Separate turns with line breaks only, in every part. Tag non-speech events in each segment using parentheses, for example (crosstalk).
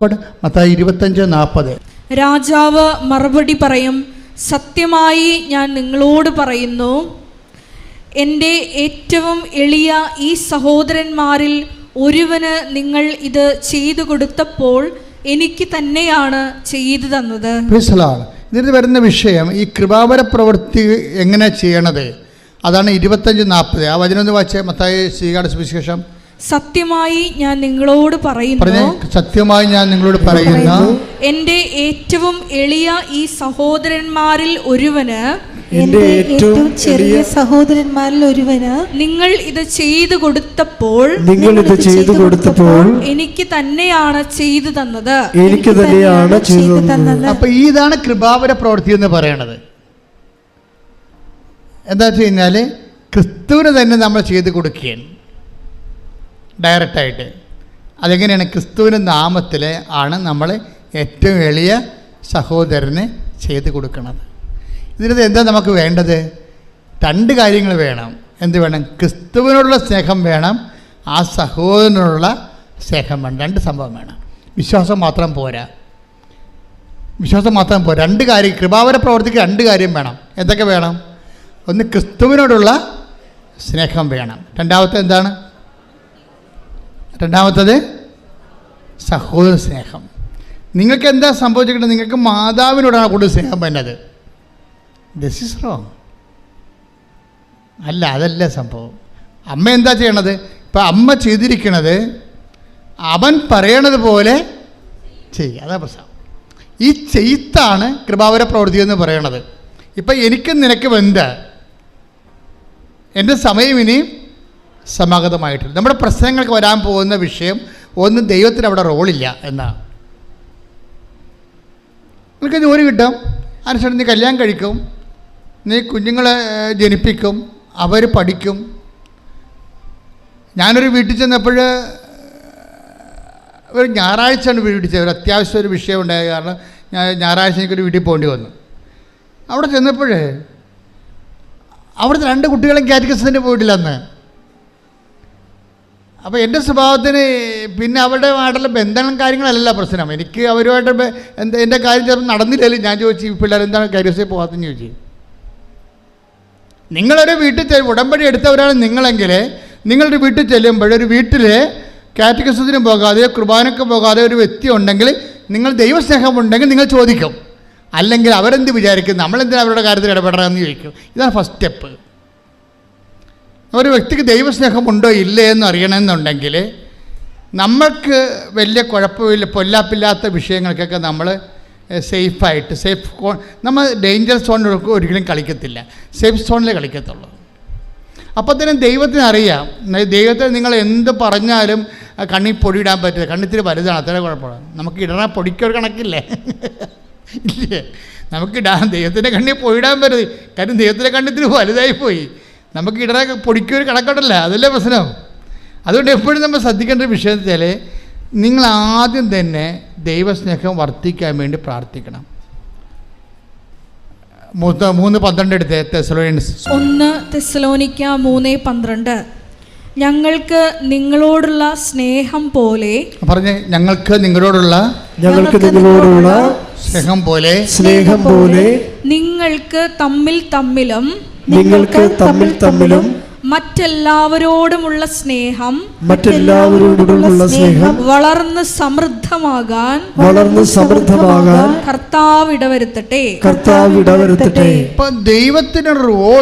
മത്തായി ഇരുപത്തഞ്ച് നാൽപ്പത്
രാജാവ് മറുപടി പറയും സത്യമായി ഞാൻ നിങ്ങളോട് പറയുന്നു എന്റെ ഏറ്റവും എളിയ ഈ സഹോദരന്മാരിൽ ഒരുവന് നിങ്ങൾ ഇത് ചെയ്തു കൊടുത്തപ്പോൾ എനിക്ക് തന്നെയാണ് ചെയ്തു തന്നത്.
ഇതിന് വരുന്ന വിഷയം ഈ കൃപാപര പ്രവൃത്തി എങ്ങനെ ചെയ്യണത്? അതാണ് ഇരുപത്തഞ്ച് നാൽപ്പത് ആ വചനം എന്ന് വായിച്ചേ മത്തായി ശ്രീകാട് സുവിശേഷം
സത്യമായി ഞാൻ നിങ്ങളോട് പറയുന്നു.
സത്യമായി ഞാൻ നിങ്ങളോട് പറയുന്നു.
എന്റെ ഏറ്റവും എളിയ ഈ സഹോദരന്മാരിൽ ഒരുവന്
എന്റെ ഏറ്റവും ചെറിയ സഹോദരന്മാരിൽ ഒരുവന്
നിങ്ങൾ ഇത് ചെയ്തു കൊടുത്തപ്പോൾ
നിങ്ങൾ ഇത് ചെയ്തു കൊടുത്തപ്പോൾ
എനിക്ക് തന്നെയാണ് ചെയ്തു തന്നത്.
എനിക്ക് തന്നെയാണ് ചെയ്തു തന്നത്.
അപ്പൊ ഇതാണ് കൃപാവര പ്രവൃത്തി എന്ന് പറയണത്. എന്താ വെച്ച് കഴിഞ്ഞാൽ ക്രിസ്തുവിന് തന്നെ നമ്മൾ ചെയ്തു കൊടുക്കുകയാണ്. ഡയറക്റ്റായിട്ട്. അതെങ്ങനെയാണ് ക്രിസ്തുവിന്റെ നാമത്തിൽ ആണ് നമ്മൾ ഏറ്റവും എളിയ സഹോദരന് ചെയ്ത് കൊടുക്കുന്നത്. ഇതിനകത്ത് എന്താ നമുക്ക് വേണ്ടത്? രണ്ട് കാര്യങ്ങൾ വേണം. എന്ത് വേണം? ക്രിസ്തുവിനോടുള്ള സ്നേഹം വേണം. ആ സഹോദരനോടുള്ള സ്നേഹം വേണം. രണ്ട് സംഭവം വേണം. വിശ്വാസം മാത്രം പോരാ. വിശ്വാസം മാത്രം പോരാ. രണ്ട് കാര്യം കൃപാവര പ്രവർത്തിക്ക് രണ്ട് കാര്യം വേണം. എന്തൊക്കെ വേണം? ഒന്ന് ക്രിസ്തുവിനോടുള്ള സ്നേഹം വേണം. രണ്ടാമത്തെ എന്താണ്? രണ്ടാമത്തത് സഹോദര സ്നേഹം. നിങ്ങൾക്ക് എന്താ സംഭവിച്ചിട്ടുണ്ട് നിങ്ങൾക്ക് മാതാവിനോടാണ് കൂടുതൽ സ്നേഹം വന്നത് ദിസ് ഇസ് റോങ് അല്ല അതല്ല സംഭവം. അമ്മ എന്താ ചെയ്യണത്? ഇപ്പം അമ്മ ചെയ്തിരിക്കണത് അവൻ പറയണത് പോലെ ചെയ്യുക. അതാ പ്രശ്നം. ഈ ചെയ്ത്താണ് കൃപാവര പ്രവൃത്തി എന്ന് പറയണത്. ഇപ്പം എനിക്കും നിനക്കും എന്ത്? എന്റെ സമയം ഇനിയും സമാഗതമായിട്ടില്ല നമ്മുടെ പ്രശ്നങ്ങൾക്ക് വരാൻ പോകുന്ന വിഷയം ഒന്നും ദൈവത്തിന് അവിടെ റോളില്ല എന്നാണ്. നിനക്ക് ജോലി കിട്ടും. അനുസരിച്ച് നീ കല്യാണം കഴിക്കും. നീ കുഞ്ഞുങ്ങളെ ജനിപ്പിക്കും. അവർ പഠിക്കും. ഞാനൊരു വീട്ടിൽ ചെന്നപ്പോൾ ഒരു ഞായറാഴ്ചയാണ് വീട്ടിൽ ചെന്നത് ഒരു അത്യാവശ്യം ഒരു വിഷയം ഉണ്ടായ കാരണം ഞാൻ ഞായറാഴ്ച എനിക്കൊരു വീട്ടിൽ പോകേണ്ടി വന്നു. അവിടെ ചെന്നപ്പോഴേ അവിടുത്തെ രണ്ട് കുട്ടികളും കാറ്റഗസിന് പോയിട്ടില്ല അന്ന്. അപ്പോൾ എന്റെ സ്വഭാവത്തിന് പിന്നെ അവരുടെ ആയിട്ടുള്ള ബന്ധങ്ങളും കാര്യങ്ങളല്ല പ്രശ്നം. എനിക്ക് അവരുമായിട്ട് എന്താ എന്റെ കാര്യം ചിലപ്പോൾ നടന്നില്ലല്ലോ ഞാൻ ചോദിച്ചു ഈ പിള്ളേർ എന്താണ് കാരിയസിൽ പോകാത്തെന്ന് ചോദിച്ചു. നിങ്ങളൊരു വീട്ടിൽ ചെല്ലും ഉടമ്പടി എടുത്തവരാണ് നിങ്ങളെങ്കിൽ നിങ്ങളുടെ വീട്ടിൽ ചെല്ലുമ്പോൾ ഒരു വീട്ടിൽ കാറ്റഗസത്തിനും പോകാതെ കുർബാനക്ക് പോകാതെ ഒരു വ്യക്തി ഉണ്ടെങ്കിൽ നിങ്ങൾ ദൈവസ്നേഹം ഉണ്ടെങ്കിൽ നിങ്ങൾ ചോദിക്കും. അല്ലെങ്കിൽ അവരെന്ത് വിചാരിക്കും? നമ്മളെന്തിനാണ് അവരുടെ കാര്യത്തിൽ ഇടപെടണമെന്ന് ചോദിക്കും. ഇതാണ് ഫസ്റ്റ് സ്റ്റെപ്പ് ഒരു വ്യക്തിക്ക് ദൈവസ്നേഹമുണ്ടോ ഇല്ലേ എന്ന് അറിയണമെന്നുണ്ടെങ്കിൽ നമ്മൾക്ക് വലിയ കുഴപ്പമില്ല പൊല്ലാപ്പില്ലാത്ത വിഷയങ്ങൾക്കൊക്കെ നമ്മൾ സേഫായിട്ട് സേഫ് കോൺ നമ്മൾ ഡേഞ്ചർ സോണിലൊക്കെ ഒരിക്കലും കളിക്കത്തില്ല. സേഫ് സോണിൽ കളിക്കത്തുള്ളൂ. അപ്പോൾ തന്നെ ദൈവത്തിന് അറിയാം. ദൈവത്തെ നിങ്ങൾ എന്ത് പറഞ്ഞാലും കണ്ണി കണ്ണിൽ പൊടിയിടാൻ പറ്റില്ല. കണ്ണിത്തിരി വലുതാണ് അത്ര കുഴപ്പമാണ് നമുക്ക് ഇടണ പൊടിക്കൊരു കണക്കില്ലേ? ഇല്ലേ? നമുക്ക് ഇടാൻ ദൈവത്തിന്റെ കണ്ണിൽ പൊടിയിടാൻ പറ്റത് കാര്യം ദൈവത്തിന്റെ കണ്ണിത്തിരി വലുതായി പോയി. നമുക്ക് ഇടണ പൊടിക്കൊരു കണക്കുണ്ടല്ല? അതല്ലേ പ്രശ്നം. അതുകൊണ്ട് എപ്പോഴും നമ്മൾ ശ്രദ്ധിക്കേണ്ട ഒരു വിഷയം വെച്ചാൽ നിങ്ങൾ ആദ്യം തന്നെ ദൈവസ്നേഹം വർദ്ധിക്കാൻ വേണ്ടി പ്രാർത്ഥിക്കണം. മൂന്ന് മൂന്ന് പന്ത്രണ്ട് എടുത്ത് തെസലോണിയൻസ്
ഒന്ന് തെസ്സലോനിക്ക മൂന്ന് പന്ത്രണ്ട്. ഞങ്ങൾക്ക് നിങ്ങളോടുള്ള സ്നേഹം പോലെ
പറഞ്ഞ ഞങ്ങൾക്ക് നിങ്ങളോടുള്ള
ഞങ്ങൾക്ക് നിങ്ങളോടുള്ള
സ്നേഹം പോലെ
സ്നേഹം പോലെ
നിങ്ങൾക്ക് തമ്മിൽ തമ്മിലും
നിങ്ങൾക്ക് തമ്മിൽ തമ്മിലും
മറ്റെല്ലാവരോടുമുള്ള സ്നേഹം
മറ്റെല്ലാവരോടുമുള്ള സ്നേഹം
വളർന്ന് സമൃദ്ധമാകാൻ
വളർന്ന് സമൃദ്ധമാകാൻ
കർത്താവ് ഇടവരുത്തട്ടെ.
കർത്താവ് ഇടവരുത്തട്ടെ.
ഇപ്പൊ ദൈവത്തിന്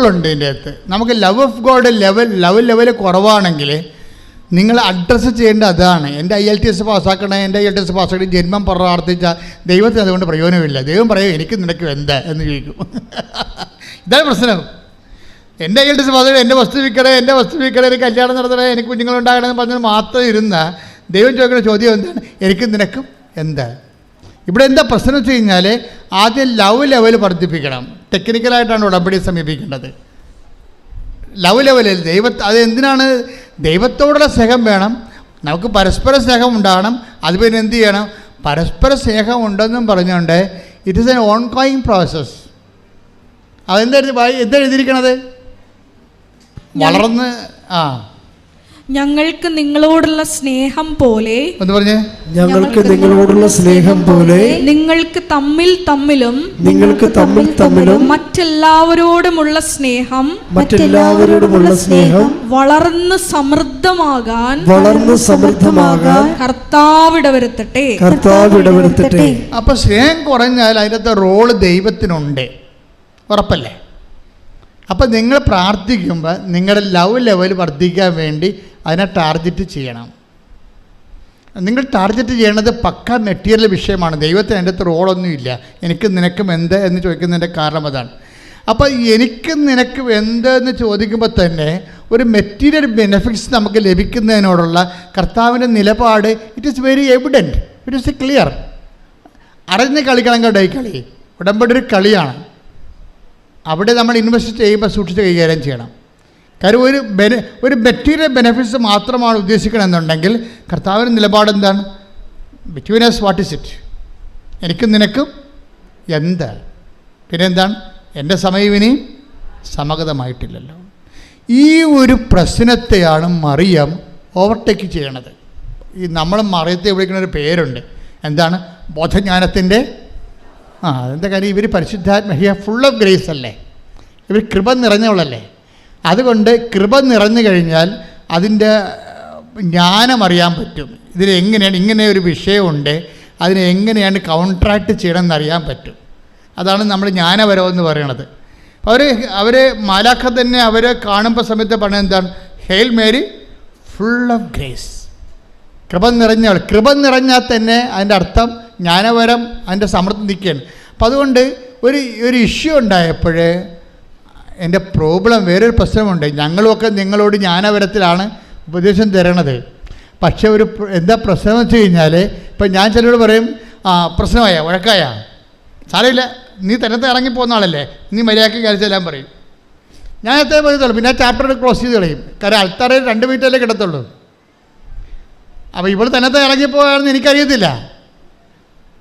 ഉണ്ട് ഇതിന്റെ അകത്ത്. നമുക്ക് love of god level love level കുറവാണെങ്കിൽ നിങ്ങൾ അഡ്രസ്സ് ചെയ്യേണ്ട അതാണ്. എന്റെ ഐ എൽ ടി എസ് പാസ്സാക്കണേ എന്റെ ഐ എൽ ടി എസ് പാസ്സാക്കി ജന്മം പ്രാർത്ഥിച്ചാൽ ദൈവത്തിന് അതുകൊണ്ട് പ്രയോജനമില്ല. ദൈവം പറയും എനിക്ക് നിനക്ക് എന്താ എന്ന് ചോദിക്കും. (laughs) ഇതാണ് പ്രശ്നം. എന്റെ കയ്യിൽ ടി എന്റെ വസ്തു വിൽക്കണേ എന്റെ വസ്തു വിൽക്കണേ എനിക്ക് കല്യാണം നടത്തണേ എനിക്ക് കുഞ്ഞുങ്ങളുണ്ടാകണമെന്ന് പറഞ്ഞാൽ മാത്രം ഇരുന്ന ദൈവം ചോദിക്കുന്ന ചോദ്യം എന്താണ്? എനിക്കും നിനക്കും എന്താ ഇവിടെ എന്താ പ്രശ്നം വെച്ച് കഴിഞ്ഞാൽ ആദ്യം ലവ് ലെവൽ വർദ്ധിപ്പിക്കണം. ടെക്നിക്കലായിട്ടാണ് ഉടമ്പടി സമീപിക്കേണ്ടത്. ലവ് ലെവലിൽ ദൈവ അത് എന്തിനാണ്? ദൈവത്തോടുള്ള സ്നേഹം വേണം. നമുക്ക് പരസ്പര സ്നേഹം ഉണ്ടാകണം. അത് പിന്നെ എന്ത് ചെയ്യണം? പരസ്പര സ്നേഹം ഉണ്ടെന്നും പറഞ്ഞുകൊണ്ട് it is an ongoing process അതെന്താ എഴുതി- വായി- എന്താ എഴുതിയിരിക്കണത്? വളർന്ന് ആ.
ഞങ്ങൾക്ക് നിങ്ങളോടുള്ള സ്നേഹം പോലെ
എന്ന് പറഞ്ഞേ?
ഞങ്ങൾക്ക് നിങ്ങളോടുള്ള സ്നേഹം പോലെ
നിങ്ങൾക്ക് തമ്മിൽ തമ്മിലും
നിങ്ങൾക്ക് തമ്മിൽ തമ്മിലും
മറ്റെല്ലാവരോടുമുള്ള സ്നേഹം
മറ്റെല്ലാവരോടുമുള്ള സ്നേഹം
വളർന്ന് സമൃദ്ധമാകാൻ
വളർന്ന് സമൃദ്ധമാകാൻ
കർത്താവിട വരുത്തട്ടെ.
കർത്താവ് ഇടവരുത്തട്ടെ
അപ്പൊ സ്നേഹം കുറഞ്ഞാൽ അതിനകത്ത് റോൾ ദൈവത്തിനുണ്ട്. ഉറപ്പല്ലേ? അപ്പം നിങ്ങൾ പ്രാർത്ഥിക്കുമ്പോൾ നിങ്ങളുടെ ലവ് ലെവൽ വർദ്ധിക്കാൻ വേണ്ടി അതിനെ ടാർഗറ്റ് ചെയ്യണം. നിങ്ങൾ ടാർഗറ്റ് ചെയ്യേണ്ടത് പക്ക മെറ്റീരിയൽ വിഷയമാണ്. ദൈവത്തിന് എന്റെ അകത്ത് റോളൊന്നുമില്ല എനിക്ക് നിനക്കും എന്ത് എന്ന് ചോദിക്കുന്നതിന്റെ കാരണം അതാണ്. അപ്പോൾ എനിക്ക് നിനക്കും എന്ത് എന്ന് ചോദിക്കുമ്പോൾ തന്നെ ഒരു മെറ്റീരിയൽ ബെനിഫിറ്റ്സ് നമുക്ക് ലഭിക്കുന്നതിനോടുള്ള കർത്താവിന്റെ നിലപാട് it is very evident it is clear അറിഞ്ഞ് കളിക്കണം കേട്ടോ ഈ കളി? ഉടമ്പടി ഒരു കളിയാണ്. അവിടെ നമ്മൾ ഇൻവെസ്റ്റ് ചെയ്യുമ്പോൾ സൂക്ഷിച്ച് കൈകാര്യം ചെയ്യണം. കാര്യം ഒരു ബെന ഒരു മെറ്റീരിയൽ ബെനിഫിറ്റ്സ് മാത്രമാണ് ഉദ്ദേശിക്കണമെന്നുണ്ടെങ്കിൽ കർത്താവിന്റെ നിലപാട് എന്താണ്? Between us what is it എനിക്കും നിനക്കും എന്ത്? പിന്നെ എന്താണ് എന്റെ സമയം ഇനിയും സമഗതമായിട്ടില്ലല്ലോ. ഈ ഒരു പ്രശ്നത്തെയാണ് മറിയം ഓവർടേക്ക് ചെയ്യണത്. ഈ നമ്മൾ മറിയത്തെ വിളിക്കുന്ന ഒരു പേരുണ്ട്. എന്താണ്? ബോധജ്ഞാനത്തിന്റെ ആ എന്താ കാര്യം? ഇവർ പരിശുദ്ധാത്മ ഹിയ ഫുൾ ഓഫ് ഗ്രേസ് അല്ലേ? ഇവർ കൃപ നിറഞ്ഞവളല്ലേ? അതുകൊണ്ട് കൃപ നിറഞ്ഞു കഴിഞ്ഞാൽ അതിന്റെ ജ്ഞാനം അറിയാൻ പറ്റും. ഇതിനെങ്ങനെയാണ് ഇങ്ങനെ ഒരു വിഷയമുണ്ട്. അതിനെ എങ്ങനെയാണ് കൗൺട്രാക്ട് ചെയ്യണമെന്ന് അറിയാൻ പറ്റും. അതാണ് നമ്മൾ ജ്ഞാനപരം എന്ന് പറയണത് അവർ അവർ മാലാഖ തന്നെ അവരെ കാണുമ്പോൾ സമയത്ത് പറഞ്ഞത് എന്താണ്? Hail Mary full of grace കൃപ നിറഞ്ഞവൾ. കൃപ നിറഞ്ഞാൽ തന്നെ അതിന്റെ അർത്ഥം ജ്ഞാനപരം അതിന്റെ സമൃദ്ധി നിൽക്കുകയാണ്. അപ്പം അതുകൊണ്ട് ഒരു ഒരു ഇഷ്യൂ ഉണ്ടായപ്പോൾ എന്റെ പ്രോബ്ലം വേറൊരു പ്രശ്നമുണ്ട്. ഞങ്ങളുമൊക്കെ നിങ്ങളോട് ജ്ഞാനപരത്തിലാണ് ഉപദേശം തരണത്. പക്ഷേ ഒരു എന്താ പ്രശ്നം എന്ന് വെച്ച് കഴിഞ്ഞാൽ ഇപ്പം ഞാൻ ചിലരോട് പറയും ആ പ്രശ്നമായ വഴക്കായ. സാരമില്ല നീ തന്നത്തെ ഇറങ്ങിപ്പോകുന്ന ആളല്ലേ. നീ മര്യാദയ്ക്ക് കഴിച്ചെല്ലാം പറയും. ഞാൻ എത്രയും പറയത്തുള്ളൂ പിന്നെ ചാപ്റ്റർ ക്ലോസ് ചെയ്ത് കളയും. കാരണം അൾത്താറയിൽ രണ്ട് മിനിറ്റല്ലേ കിടത്തുള്ളൂ അപ്പോൾ ഇവിടെ തന്നത്തെ ഇറങ്ങിപ്പോയാണെന്ന് എനിക്കറിയത്തില്ല.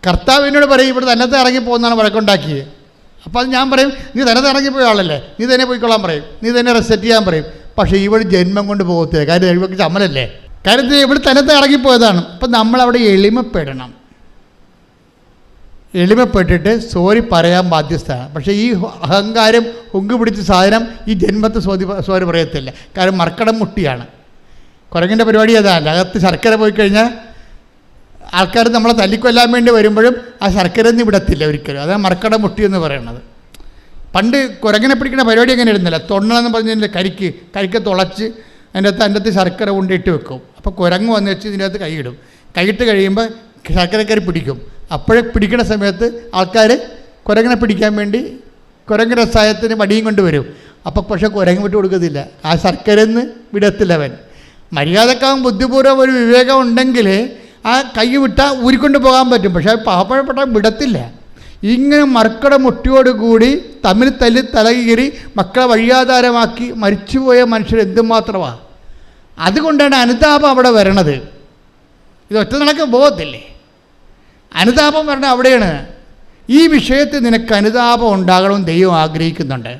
കർത്താവ് എന്നോട് പറയും ഇവിടെ തന്നത്തെ ഇറങ്ങിപ്പോകുന്നതാണ് വഴക്കുണ്ടാക്കിയത് അപ്പോൾ അത് ഞാൻ പറയും നീ തന്നത്തെ ഇറങ്ങിപ്പോയ ആളല്ലേ? നീ തന്നെ പോയിക്കൊള്ളാൻ പറയും. നീ തന്നെ റെസെറ്റ് ചെയ്യാൻ പറയും. പക്ഷേ ഇവിടെ ജന്മം കൊണ്ട് പോകത്തില്ല കാര്യം ഇവർക്ക് ചമ്മലല്ലേ കാര്യം ഇവിടെ തന്നത്തെ ഇറങ്ങിപ്പോയതാണ് അപ്പം നമ്മളവിടെ എളിമപ്പെടണം. എളിമപ്പെട്ടിട്ട് സോറി പറയാൻ ബാധ്യസ്ഥാണ് പക്ഷേ ഈ അഹങ്കാരം ഉങ്ക് പിടിച്ച സാധനം ഈ ജന്മത്തെ സോതി സോറി പറയത്തില്ല. കാരണം മർക്കടം മുട്ടിയാണ്. കുരങ്ങിന്റെ പരിപാടി അതാണ്. അകത്ത് ശർക്കര പോയി കഴിഞ്ഞാൽ ആൾക്കാർ നമ്മളെ തല്ലിക്കൊല്ലാൻ വേണ്ടി വരുമ്പോഴും ആ ശർക്കര ഒന്നും വിടത്തില്ല ഒരിക്കലും. അതാണ് മറക്കട മുട്ടി എന്ന് പറയുന്നത് പണ്ട് കുരങ്ങനെ പിടിക്കുന്ന പരിപാടി അങ്ങനെ ഇരുന്നില്ല. തൊണ്ണെന്ന് പറഞ്ഞതിന്റെ കരിക്ക് കരിക്ക് തുളച്ച് അതിന്റെ അകത്ത് അതിന്റെ അകത്ത് ശർക്കര കൊണ്ടിട്ട് വെക്കും. അപ്പോൾ കുരങ്ങ് വന്ന് വെച്ച് ഇതിന്റെ അകത്ത് കൈയിടും. കൈയിട്ട് കഴിയുമ്പോൾ ശർക്കരക്കരി പിടിക്കും. അപ്പോഴേ പിടിക്കുന്ന സമയത്ത് ആൾക്കാർ കുരങ്ങനെ പിടിക്കാൻ വേണ്ടി കുരങ്ങ് രസായത്തിന് വടിയും കൊണ്ട് വരും. അപ്പോൾ പക്ഷേ കുരങ്ങ് വിട്ട് കൊടുക്കത്തില്ല. ആ ശർക്കരന്ന് വിടത്തില്ല അവൻ. മര്യാദക്കാവും ബുദ്ധിപൂർവം ഒരു വിവേകം ഉണ്ടെങ്കിൽ ആ കൈ വിട്ടാൽ ഊരിക്കൊണ്ട് പോകാൻ പറ്റും. പക്ഷേ പാവപ്പെട്ട വിടത്തില്ല. ഇങ്ങനെ മർക്കട മുട്ടിയോടുകൂടി തമ്മിൽ തല്ലി തലകീറി മക്കളെ വഴിയാധാരമാക്കി മരിച്ചുപോയ മനുഷ്യർ എന്തുമാത്രമാണ് അതുകൊണ്ടാണ് അനുതാപം അവിടെ വരണത്. ഇത് ഒറ്റ നടക്ക് പോകത്തില്ലേ? അനുതാപം വരണത് അവിടെയാണ്. ഈ വിഷയത്തിൽ നിനക്ക് അനുതാപം ഉണ്ടാകണമെന്ന് ദൈവം ആഗ്രഹിക്കുന്നുണ്ട്.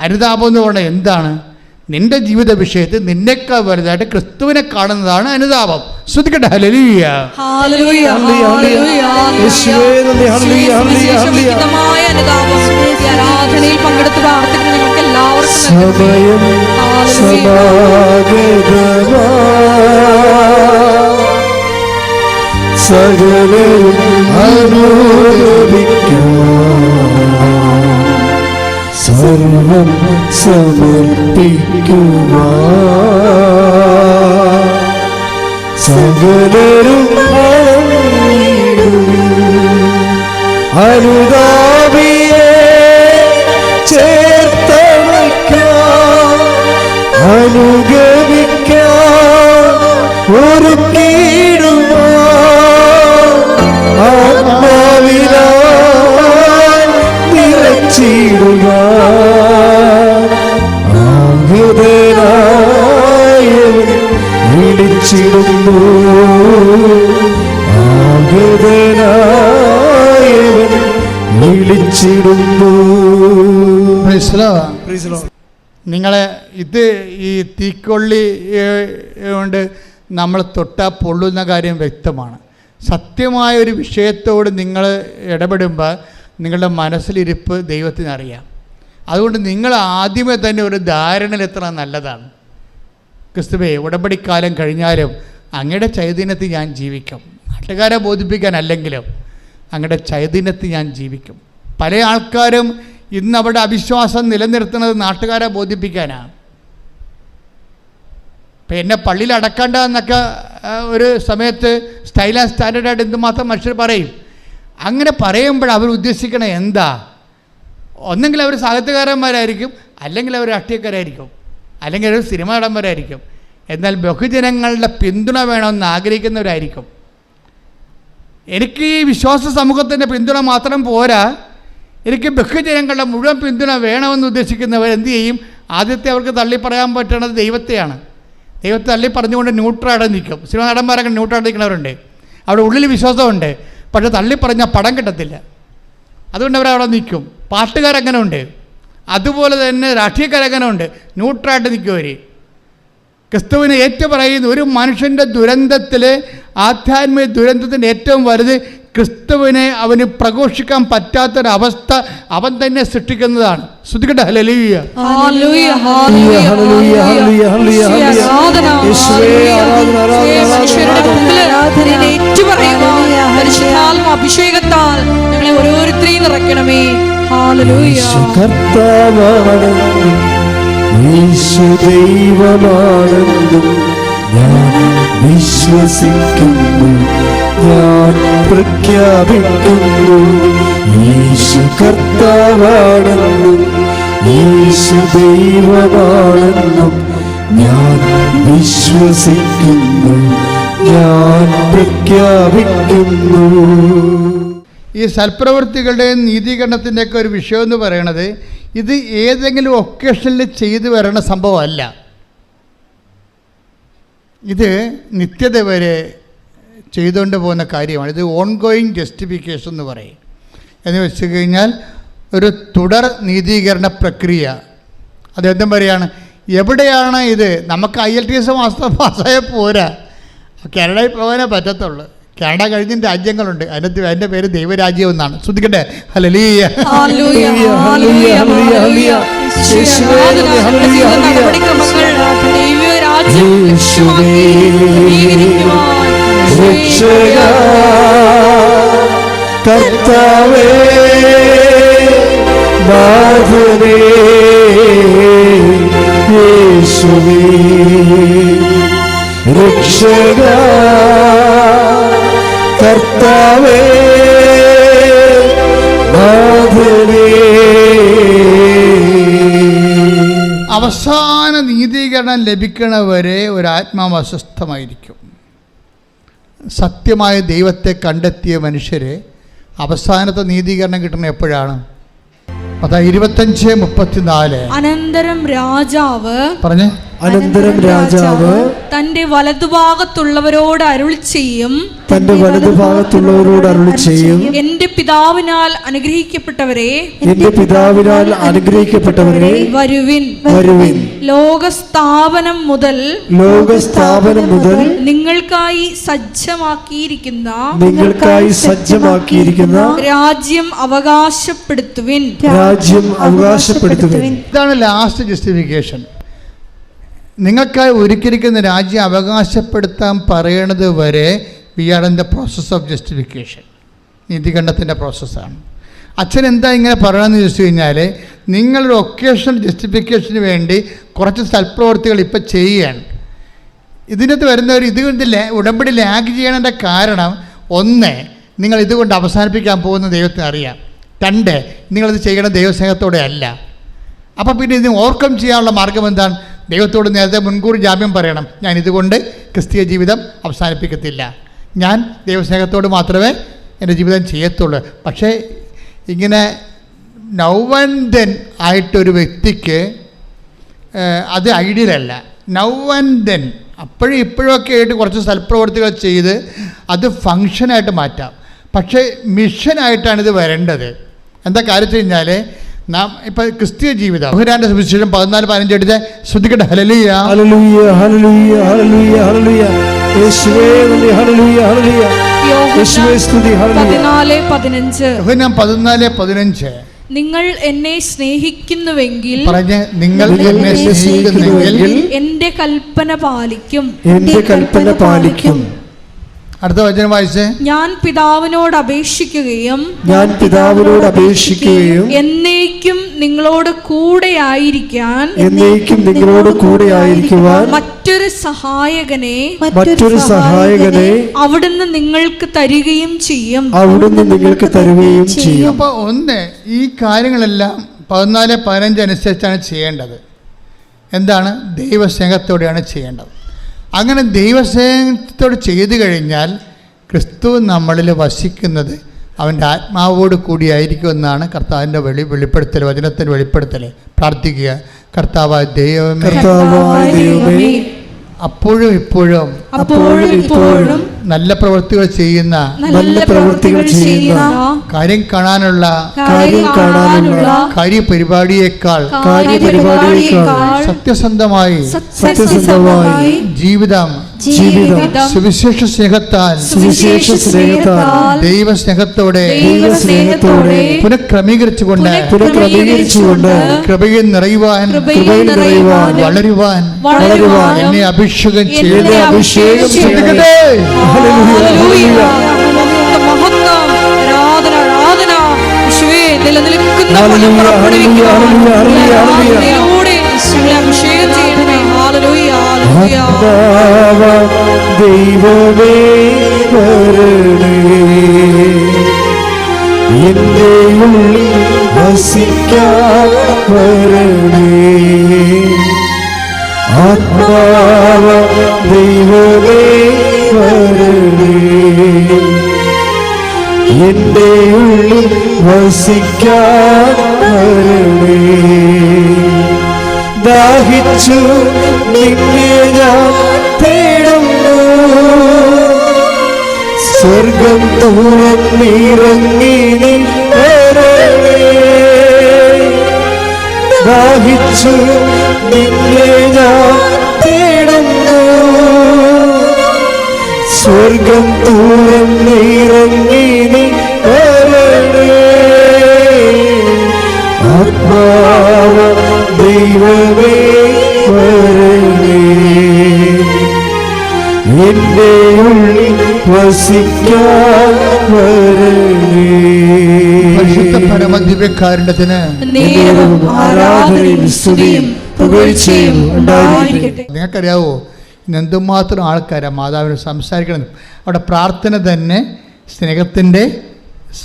അനുതാപം എന്ന് പറഞ്ഞാൽ എന്താണ്? നിന്റെ ജീവിത വിഷയത്തിൽ നിന്നേക്കാൾ വലുതായിട്ട് ക്രിസ്തുവിനെ കാണുന്നതാണ് അനുതാപം. ശ്രദ്ധിക്കട്ടെ ഹല്ലേലൂയ.
Hallelujah,
hallelujah,
hallelujah, hallelujah.
Hallelujah, hallelujah, ഹല്ലേലൂയ.
സുവിശേഷവിഹിതമായ അനുതാപം ആരാധനയിൽ പങ്കെടുത്ത് പ്രാർത്ഥിക്കുന്ന നിങ്ങൾക്ക് എല്ലാവർക്കും
സകലവും അനുഭവിക്കാം സർവം സമർപ്പിക്കുക സകലരും അനുതാപിയെ ചേർത്തണയ്ക്കാം അനുഗമിക്കാം. ഒരു വിളിച്ചിടുന്നു.
നിങ്ങളെ ഇത് ഈ തീക്കൊള്ളി കൊണ്ട് നമ്മൾ തൊട്ടാൽ പൊള്ളുന്ന കാര്യം വ്യക്തമാണ്. സത്യമായ ഒരു വിഷയത്തോട് നിങ്ങൾ ഇടപെടുമ്പോൾ നിങ്ങളുടെ മനസ്സിലിരിപ്പ് ദൈവത്തിനറിയാം. അതുകൊണ്ട് നിങ്ങൾ ആദ്യമേ തന്നെ ഒരു ധാരണയിലെത്തണം നല്ലതാണ്. ക്രിസ്തുവേ ഉടമ്പടിക്കാലം കഴിഞ്ഞാലും അങ്ങയുടെ ചൈതന്യത്തിൽ ഞാൻ ജീവിക്കും. നാട്ടുകാരെ ബോധിപ്പിക്കാനല്ലെങ്കിലും അങ്ങയുടെ ചൈതന്യത്തിൽ ഞാൻ ജീവിക്കും. പല ആൾക്കാരും ഇന്ന് അവിടെ അവിശ്വാസം നിലനിർത്തുന്നത് നാട്ടുകാരെ ബോധിപ്പിക്കാനാണ്. ഇപ്പം എന്നെ പള്ളിയിൽ അടക്കണ്ട എന്നൊക്കെ ഒരു സമയത്ത് സ്റ്റൈൽ ആൻഡ് സ്റ്റാൻഡേർഡായിട്ട് എന്തുമാത്രം മനുഷ്യർ പറയും. അങ്ങനെ പറയുമ്പോൾ അവർ ഉദ്ദേശിക്കണ എന്താ? ഒന്നെങ്കിൽ അവർ സാഹിത്യകാരന്മാരായിരിക്കും അല്ലെങ്കിൽ അവർ രാഷ്ട്രീയക്കാരായിരിക്കും അല്ലെങ്കിൽ അവർ സിനിമ നടന്മാരായിരിക്കും. എന്നാൽ ബഹുജനങ്ങളുടെ പിന്തുണ വേണമെന്ന് ആഗ്രഹിക്കുന്നവരായിരിക്കും. എനിക്ക് ഈ വിശ്വാസ സമൂഹത്തിന്റെ പിന്തുണ മാത്രം പോരാ എനിക്ക് ബഹുജനങ്ങളുടെ മുഴുവൻ പിന്തുണ വേണമെന്ന് ഉദ്ദേശിക്കുന്നവർ എന്ത് ചെയ്യും? ആദ്യത്തെ അവർക്ക് തള്ളി പറയാൻ പറ്റണത് ദൈവത്തെയാണ്. ദൈവത്തെ തള്ളി പറഞ്ഞുകൊണ്ട് ന്യൂട്രാടെ നിൽക്കും. സിനിമ നടന്മാരൊക്കെ ന്യൂട്രാടെ നിൽക്കുന്നവരുണ്ട്. അവിടെ ഉള്ളിൽ വിശ്വാസമുണ്ട്. പക്ഷേ തള്ളി പറഞ്ഞാൽ പടം കിട്ടത്തില്ല. അതുകൊണ്ട് അവരവിടെ നിൽക്കും. പാട്ടുകാരങ്ങനെ ഉണ്ട് അതുപോലെ തന്നെ രാഷ്ട്രീയക്കാരങ്ങനെ ഉണ്ട് ന്യൂട്രായിട്ട് നിൽക്കും ക്രിസ്തുവിനെ ക്രിസ്തുവിനെ ഏറ്റുപറയുന്ന ഒരു മനുഷ്യന്റെ ദുരന്തത്തിൽ ആധ്യാത്മിക ദുരന്തത്തിന്റെ ഏറ്റവും വലുത് ക്രിസ്തുവിനെ അവന് പ്രഘോഷിക്കാൻ പറ്റാത്തൊരവസ്ഥ അവൻ തന്നെ സൃഷ്ടിക്കുന്നതാണ്. ശ്രദ്ധിക്കട്ടെ
അഭിഷേകത്താൽ ഞങ്ങളെ ഓരോരുത്തരെയും നിറയ്ക്കണമേ.
കർത്താവാണെന്നും ദൈവമാണെന്നും ഞാൻ വിശ്വസിക്കുന്നു. ഞാൻ പ്രഖ്യാപിക്കുന്നു. യേശു കർത്താവാണെന്നും യേശു ദൈവമാണെന്നും ഞാൻ വിശ്വസിക്കുന്നു. ഞാൻ പ്രഖ്യാപിക്കുന്നു.
ഈ സൽപ്രവൃത്തികളുടെയും നീതീകരണത്തിന്റെയൊക്കെ ഒരു വിഷയം എന്ന് പറയണത് ഇത് ഏതെങ്കിലും ഒക്കേഷനിൽ ചെയ്തു വരണ സംഭവമല്ല. ഇത് നിത്യത വരെ ചെയ്തുകൊണ്ട് പോകുന്ന കാര്യമാണ്. ഇത് ഓൺ ഗോയിങ് ജസ്റ്റിഫിക്കേഷൻ എന്ന് പറയും. എന്ന് വെച്ച് കഴിഞ്ഞാൽ ഒരു തുടർ നീതീകരണ പ്രക്രിയ. അദ്ദേഹം പറയാണ്? എവിടെയാണ് ഇത്? നമുക്ക് ഐ എൽ ടി എസ് മാസം പാസ്സായ പോരാ. കാനഡയിൽ പോകാനേ പറ്റത്തുള്ളൂ. കാനഡ കഴിഞ്ഞ രാജ്യങ്ങളുണ്ട്. അതിനകത്ത് അതിന്റെ പേര് ദൈവരാജ്യം എന്നാണ്. ശ്രദ്ധിക്കട്ടെ? ഹലലീയ
ഹല്ലേലൂയ,
ഹല്ലേലൂയ, രക്ഷക കർത്താവേ നാഥനേ യേശുവേ. രക്ഷക കർത്താവേ നാഥനേ
അവസാന നീതീകരണം ലഭിക്കണവരെ ഒരു ആത്മാവ് അസ്വസ്ഥമായിരിക്കും. സത്യമായ ദൈവത്തെ കണ്ടെത്തിയ മനുഷ്യരെ അവസാനത്തെ നീതീകരണം കിട്ടുന്ന എപ്പോഴാണ്? അതാ ഇരുപത്തഞ്ച് മുപ്പത്തിനാല്.
അനന്തരം രാജാവ്
പറഞ്ഞേ.
അനന്തരം രാജാവ്
തന്റെ വലതുഭാഗത്തുള്ളവരോട് അരുൾ ചെയ്യും.
തന്റെ വലതുഭാഗത്തുള്ളവരോട് അരുളി ചെയ്യും.
എന്റെ പിതാവിനാൽ അനുഗ്രഹിക്കപ്പെട്ടവരെ
എന്റെ പിതാവിനാൽ അനുഗ്രഹിക്കപ്പെട്ടവരെ
വരുവിൻ.
വരുവിൻ.
ലോകസ്ഥാപനം മുതൽ
ലോകസ്ഥാപനം മുതൽ
നിങ്ങൾക്കായി സജ്ജമാക്കിയിരിക്കുന്ന
നിങ്ങൾക്കായി സജ്ജമാക്കിയിരിക്കുന്ന
രാജ്യം അവകാശപ്പെടുത്തുവിൻ.
രാജ്യം അവകാശപ്പെടുത്തുവിൻ.
ഇതാണ് ലാസ്റ്റ് ജസ്റ്റിഫിക്കേഷൻ നിങ്ങൾക്കായി ഒരുക്കിയിരിക്കുന്ന രാജ്യം അവകാശപ്പെടുത്താൻ പറയണത് വരെ we are in the process of justification നീതികണ്ഠത്തിന്റെ പ്രോസസ്സാണ് അച്ഛൻ എന്താ ഇങ്ങനെ പറയണമെന്ന് ചോദിച്ചു കഴിഞ്ഞാൽ നിങ്ങളൊരു ഒക്കേഷണൽ ജസ്റ്റിഫിക്കേഷന് വേണ്ടി കുറച്ച് സൽപ്രവർത്തികൾ ഇപ്പം ചെയ്യുകയാണ്. ഇതിനകത്ത് വരുന്നവർ ഇതുകൊണ്ട് ഉടമ്പടി ലാഗ് ചെയ്യണതിന്റെ കാരണം ഒന്ന് നിങ്ങൾ ഇതുകൊണ്ട് അവസാനിപ്പിക്കാൻ പോകുന്ന ദൈവത്തിന് അറിയാം. രണ്ട് നിങ്ങളിത് ചെയ്യണ ദൈവസ്നേഹത്തോടെ അല്ല. അപ്പോൾ പിന്നെ ഇത് ഓവർകം ചെയ്യാനുള്ള മാർഗം എന്താണ്? ദൈവത്തോട് നേരത്തെ മുൻകൂർ ജാമ്യം പറയണം. ഞാൻ ഇതുകൊണ്ട് ക്രിസ്തീയ ജീവിതം അവസാനിപ്പിക്കത്തില്ല. ഞാൻ ദൈവസ്നേഹത്തോട് മാത്രമേ എന്റെ ജീവിതം ചെയ്യത്തുള്ളൂ. പക്ഷേ ഇങ്ങനെ നൗവൻതൻ ആയിട്ടൊരു വ്യക്തിക്ക് അത് ഐഡിയലല്ല. നൗ ദെൻ അപ്പോഴും ഇപ്പോഴൊക്കെ ആയിട്ട് കുറച്ച് സൽപ്രവർത്തികൾ ചെയ്ത് അത് ഫങ്ഷനായിട്ട് മാറ്റാം. പക്ഷേ മിഷനായിട്ടാണ് ഇത് വരേണ്ടത്. എന്താ കാര്യം വെച്ച് കഴിഞ്ഞാൽ നാം ഇപ്പൊ ക്രിസ്തീയ ജീവിതം. ബഹുരാന്റെ സുവിശേഷം പതിനാല് പതിനഞ്ച് എടുത്ത് ശ്രദ്ധിക്കട്ടെ. ഹലലിയ
ഹല്ലേലൂയ ഹല്ലേലൂയ ഹല്ലേലൂയ ഹല്ലേലൂയ. യേശുവേ നന്ദി. ഹല്ലേലൂയ ഹല്ലേലൂയ. യേശുവേ സ്തുതി. ഹല്ലേലൂയ.
പതിനാല് പതിനഞ്ച്.
യോഹന്നാൻ പതിനാല് പതിനഞ്ച്.
നിങ്ങൾ എന്നെ സ്നേഹിക്കുന്നുവെങ്കിൽ
പറഞ്ഞ് നിങ്ങൾ എന്നെ
സ്നേഹിക്കുന്നുവെങ്കിൽ
എന്റെ കൽപ്പന പാലിക്കും.
എന്റെ കൽപ്പന പാലിക്കും.
അടുത്ത വചനം വായിച്ചേ.
ഞാൻ പിതാവിനോട് അപേക്ഷിക്കുകയും
ഞാൻ പിതാവിനോട് അപേക്ഷിക്കുകയും
എന്നേക്കും നിങ്ങളോട് കൂടെ ആയിരിക്കാൻ
എന്നേക്കും നിങ്ങളോട് കൂടെ ആയിരിക്കുവാൻ
മറ്റൊരു സഹായകനെ
മറ്റൊരു സഹായകനെ
അവിടുന്ന് നിങ്ങൾക്ക് തരികയും ചെയ്യും.
അവിടുന്ന് നിങ്ങൾക്ക് തരികയും ചെയ്യും.
അപ്പോൾ ഒന്ന് ഈ കാര്യങ്ങളെല്ലാം പതിനാല് പതിനഞ്ച് അനുസരിച്ചാണ് ചെയ്യേണ്ടത്. എന്താണ്? ദൈവസ്നേഹത്തോടെയാണ് ചെയ്യേണ്ടത്. അങ്ങനെ ദൈവസ്നേഹത്തോട് ചെയ്തു കഴിഞ്ഞാൽ ക്രിസ്തു നമ്മളിൽ വസിക്കുന്നത് അവന്റെ ആത്മാവോട് കൂടിയായിരിക്കുമെന്നാണ് കർത്താവിന്റെ വെളി വെളിപ്പെടുത്തൽ വചനത്തിന്റെ വെളിപ്പെടുത്തൽ. പ്രാർത്ഥിക്കുക. കർത്താവായ ദൈവമേ അപ്പോഴും ഇപ്പോഴും
അപ്പോഴും ഇപ്പോഴും
നല്ല പ്രവൃത്തികൾ ചെയ്യുന്ന
നല്ല പ്രവൃത്തികൾ ചെയ്യുന്ന
കാര്യം കാണാനുള്ള
കാര്യം കാണാനുള്ള
കാര്യപരിപാടിയേക്കാൾ
കാര്യപരിപാടിയേക്കാൾ
സത്യസന്ധമായി
സത്യസന്ധമായി
ജീവിതം
ജീവിതം
സുവിശേഷ സ്നേഹത്താൽ
സുവിശേഷ സ്നേഹത്താൽ
ദൈവ
സ്നേഹത്തോടെ ദൈവ സ്നേഹത്തോടെ
പുനഃക്രമീകരിച്ചുകൊണ്ട്
പുനഃക്രമീകരിച്ചുകൊണ്ട്
കൃപയിൽ നിറയുവാൻ
കൃപയിൽ നിറയുവാൻ
വളരുവാൻ
വളരുവാൻ
എന്നെ അഭിഷേകം ചെയ്ത്
അഭിഷേകം ചെയ്യട്ടെ നിലനിൽക്കുന്ന. അഭിഷേകം ചെയ്യണമേ ഹല്ലേലൂയ
ആത്മാവ ദൈവമേ വരണേ എന്റെ ഉള്ളിൽ വസിക്കാൻ വരണേ. ആത്മാവ ദൈവമേ വരണേ എന്റെ ഉള്ളിൽ വസിക്കാൻ വരണേ. ദാഹിച്ചു നിന്നെ ഞാൻ തേടുന്നു. സ്വർഗം തുറന്നിറങ്ങി ദാഹിച്ചു നിന്നെ ഞാൻ തേടുന്നു. സ്വർഗം തുറന്നിറങ്ങി നീ ദൈവമേ വരണേ എന്റെ ഉള്ളിൽ വസിക്കാൻ
പരിശുദ്ധ
നേരവും ആരാധനയും സ്തുതിയും പുകഴ്ചയും ഉണ്ടായിരിക്കട്ടെ.
നിങ്ങൾക്കറിയാവോ ഇന്ന് എന്തുമാത്രം ആൾക്കാരാണ് മാതാവിന് സംസാരിക്കണം അവിടെ പ്രാർത്ഥന തന്നെ സ്നേഹത്തിന്റെ